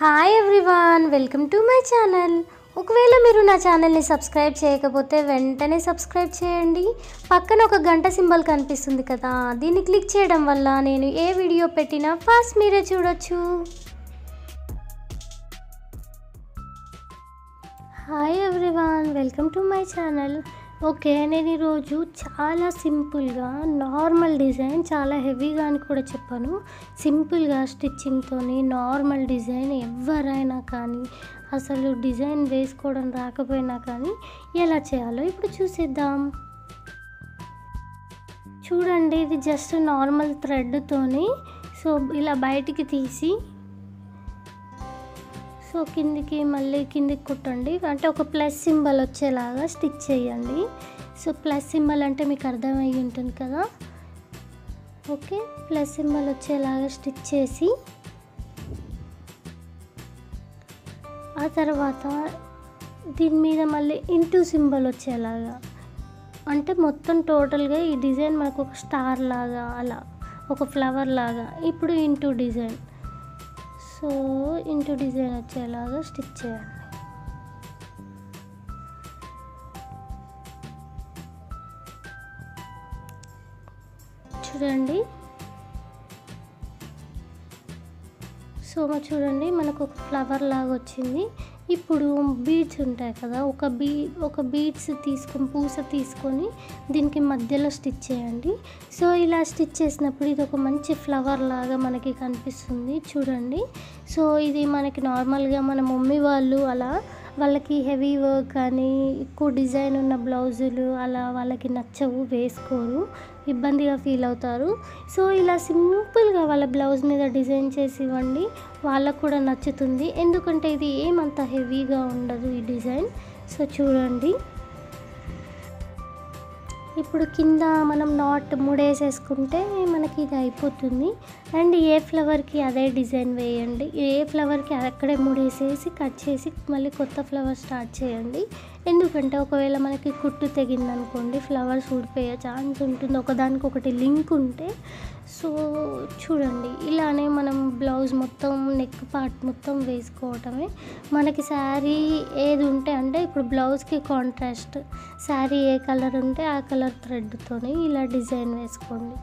Hi everyone welcome to my channel ఒకవేళ మీరు నా ఛానల్ని సబ్స్క్రైబ్ చేయకపోతే వెంటనే సబ్స్క్రైబ్ చేయండి. పక్కన ఒక గంట సింబల్ కనిపిస్తుంది కదా దీన్ని క్లిక్ చేయడం వల్ల నేను ఏ వీడియో పెట్టినా ఫస్ట్ మీరే చూడొచ్చు. Hi everyone welcome to my channel okay నేను ఈరోజు చాలా సింపుల్గా నార్మల్ డిజైన్ చాలా హెవీగా అని కూడా చెప్పాను. సింపుల్గా స్టిచ్చింగ్తో నార్మల్ డిజైన్ ఎవరైనా కానీ అసలు డిజైన్ వేసుకోవడం రాకపోయినా కానీ ఎలా చేయాలో ఇప్పుడు చూసేద్దాం. చూడండి ఇది జస్ట్ నార్మల్ థ్రెడ్తోని సో ఇలా బయటికి తీసి సో కిందికి మళ్ళీ కిందికి కుట్టండి. అంటే ఒక ప్లస్ సింబల్ వచ్చేలాగా స్టిచ్ చేయండి. సో ప్లస్ సింబల్ అంటే మీకు అర్థమయ్యి ఉంటుంది కదా? ఓకే ప్లస్ సింబల్ వచ్చేలాగా స్టిచ్ చేసి ఆ తర్వాత దీని మీద మళ్ళీ ఇంటూ సింబల్ వచ్చేలాగా. అంటే మొత్తం టోటల్గా ఈ డిజైన్ మనకు ఒక స్టార్ లాగా అలా ఒక ఫ్లవర్ లాగా. ఇప్పుడు into design. So into design వచ్చేలాగా స్టిచ్ చేయండి. చూడండి. సో చూడండి మనకు ఒక ఫ్లవర్ లాగా వచ్చింది. ఇప్పుడు బీడ్స్ ఉంటాయి కదా ఒక బీ ఒక బీడ్స్ తీసుకొని పూస తీసుకొని దీనికి మధ్యలో స్టిచ్ చేయండి. సో ఇలా స్టిచ్ చేసినప్పుడు ఇది ఒక మంచి ఫ్లవర్ లాగా మనకి కనిపిస్తుంది చూడండి. సో ఇది మనకి నార్మల్గా మన మమ్మీ వాళ్ళు అలా వాళ్ళకి హెవీ వర్క్ కానీ ఎక్కువ డిజైన్ ఉన్న బ్లౌజులు అలా వాళ్ళకి నచ్చవు వేసుకోరు. ఇబ్బందిగా ఫీల్ అవుతారు. సో ఇలా సింపుల్గా వాళ్ళ బ్లౌజ్ మీద డిజైన్ చేసి ఇవ్వండి. వాళ్ళకు కూడా నచ్చుతుంది. ఎందుకంటే ఇది ఏమంత హెవీగా ఉండదు ఈ డిజైన్. సో చూడండి. ఇప్పుడు కింద మనం నాట్ ముడేసేసుకుంటే మనకి ఇది అయిపోతుంది. అండ్ ఏ ఫ్లవర్కి అదే డిజైన్ వేయండి. ఏ ఫ్లవర్కి అక్కడే ముడేసేసి కట్ చేసి మళ్ళీ కొత్త ఫ్లవర్ స్టార్ట్ చేయండి. ఎందుకంటే ఒకవేళ మనకి కుట్టు తెగిందనుకోండి ఫ్లవర్స్ ఊడిపోయే ఛాన్స్ ఉంటుంది. ఒకదానికి ఒకటి లింక్ ఉంటే సో చూడండి. ఇలానే మనం బ్లౌజ్ మొత్తం నెక్ పార్ట్ మొత్తం వేసుకోవటమే. మనకి శారీ ఏది ఉంటే అంటే ఇప్పుడు బ్లౌజ్కి కాంట్రాస్ట్ శారీ ఏ కలర్ ఉంటే ఆ కలర్ థ్రెడ్తోని ఇలా డిజైన్ వేసుకోండి.